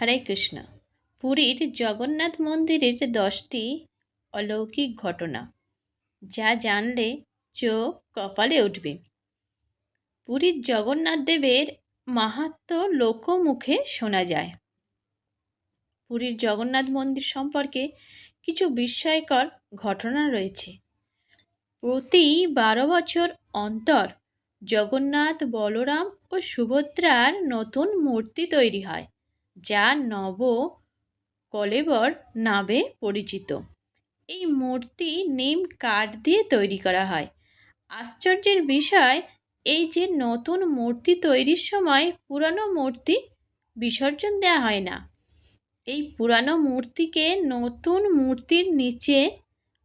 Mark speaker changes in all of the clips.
Speaker 1: হরে কৃষ্ণ। পুরীর জগন্নাথ মন্দিরের দশটি অলৌকিক ঘটনা। যা জানলে চোখ কপালে উঠবে। পুরীর জগন্নাথ দেবের মাহাত্ম লোকমুখে শোনা যায়। পুরীর জগন্নাথ মন্দির সম্পর্কে কিছু বিস্ময়কর ঘটনা রয়েছে। প্রতি বারো বছর অন্তর জগন্নাথ, বলরাম ও সুভদ্রার নতুন মূর্তি তৈরি হয়। যা নব কলেবর নামে পরিচিত। এই মূর্তি নিম কাঠ দিয়ে তৈরি করা হয়। আশ্চর্যের বিষয়, এই যে নতুন মূর্তি তৈরির সময় পুরানো মূর্তি বিসর্জন দেওয়া হয় না। এই পুরানো মূর্তিকে নতুন মূর্তির নিচে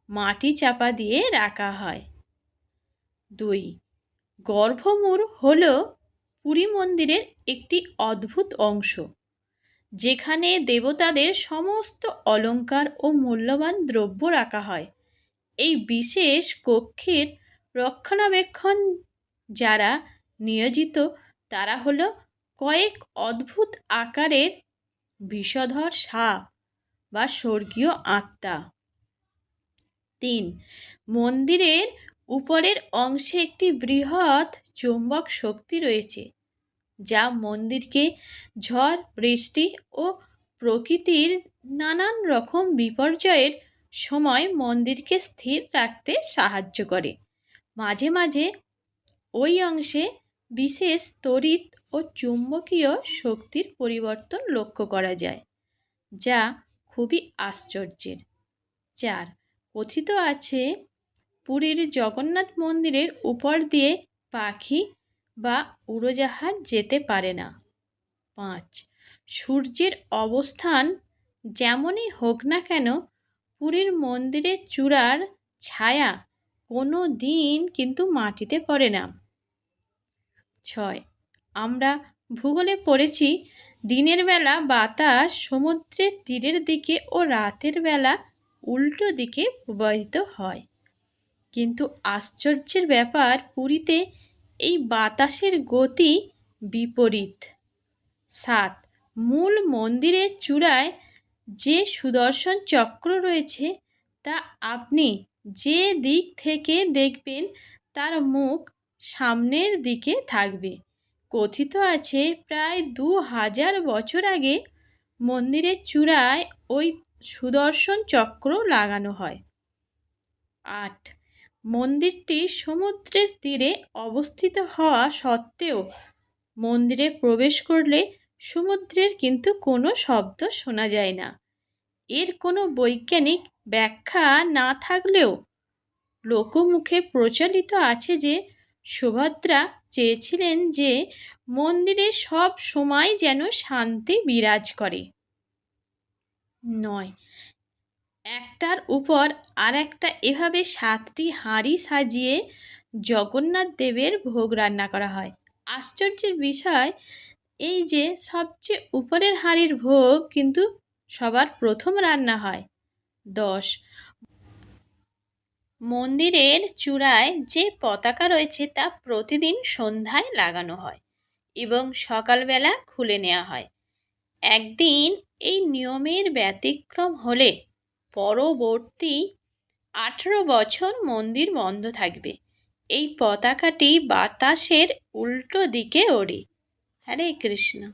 Speaker 1: মাটি চাপা দিয়ে রাখা হয়। দুই, গর্ভমূর হল পুরী মন্দিরের একটি অদ্ভুত অংশ। যেখানে দেবতাদের সমস্ত অলঙ্কার ও মূল্যবান দ্রব্য রাখা হয়। এই বিশেষ কক্ষের রক্ষণাবেক্ষণ যারা নিয়োজিত, তারা হলো কয়েক অদ্ভুত আকারের বিষধর সাপ বা স্বর্গীয় আত্মা। তিন, মন্দিরের উপরের অংশে একটি বৃহৎ চৌম্বক শক্তি রয়েছে। যা মন্দিরকে ঝড়, বৃষ্টি ও প্রকৃতির নানান রকম বিপর্যয়ের সময় মন্দিরকে স্থির রাখতে সাহায্য করে। মাঝে মাঝে ওই অংশে বিশেষ তড়িৎ ও চুম্বকীয় শক্তির পরিবর্তন লক্ষ্য করা যায়, যা খুবই আশ্চর্যের। চার, কথিত আছে পুরীর জগন্নাথ মন্দিরের উপর দিয়ে পাখি বা উড়োজাহাজ যেতে পারে না। পাঁচ, সূর্যের অবস্থান যেমনই হোক না কেন, পুরীর মন্দিরের চূড়ার ছায়া কোনো দিন কিন্তু মাটিতে পড়ে না। ছয়, আমরা ভূগোলে পড়েছি, দিনের বেলা বাতাস সমুদ্রের তীরের দিকে ও রাতের বেলা উল্টো দিকে প্রবাহিত হয়। কিন্তু আশ্চর্যের ব্যাপার, পুরীতে এই বাতাসের গতি বিপরীত। সাত, মূল মন্দিরের চূড়ায় যে সুদর্শন চক্র রয়েছে, তা আপনি যে দিক থেকে দেখবেন, তার মুখ সামনের দিকে থাকবে। কথিত আছে, প্রায় দু হাজার বছর আগে মন্দিরের চূড়ায় ওই সুদর্শন চক্র লাগানো হয়। আট মন্দিরটি সমুদ্রের তীরে অবস্থিত হওয়া সত্ত্বেও মন্দিরে প্রবেশ করলে সমুদ্রের কিন্তু কোনো শব্দ শোনা যায় না। এর কোনো বৈজ্ঞানিক ব্যাখ্যা না থাকলেও লোকমুখে প্রচলিত আছে যে সুভদ্রা চেয়েছিলেন যে মন্দিরে সব সময় যেন শান্তি বিরাজ করে। নয়। একটার উপর আর একটা এভাবে সাতটি হাঁড়ি সাজিয়ে জগন্নাথ দেবের ভোগ রান্না করা হয়। আশ্চর্যের বিষয় এই যে সবচেয়ে উপরের হাঁড়ির ভোগ কিন্তু সবার প্রথম রান্না হয়। দশ। মন্দিরের চূড়ায় যে পতাকা রয়েছে তা প্রতিদিন সন্ধ্যায় লাগানো হয় এবং সকালবেলা খুলে নেওয়া হয়। একদিন এই নিয়মের ব্যতিক্রম হলে পরবর্তী আঠেরো বছর মন্দির বন্ধ থাকবে। এই পতাকাটি বাতাসের উল্টো দিকে ওড়ে। হরে কৃষ্ণ।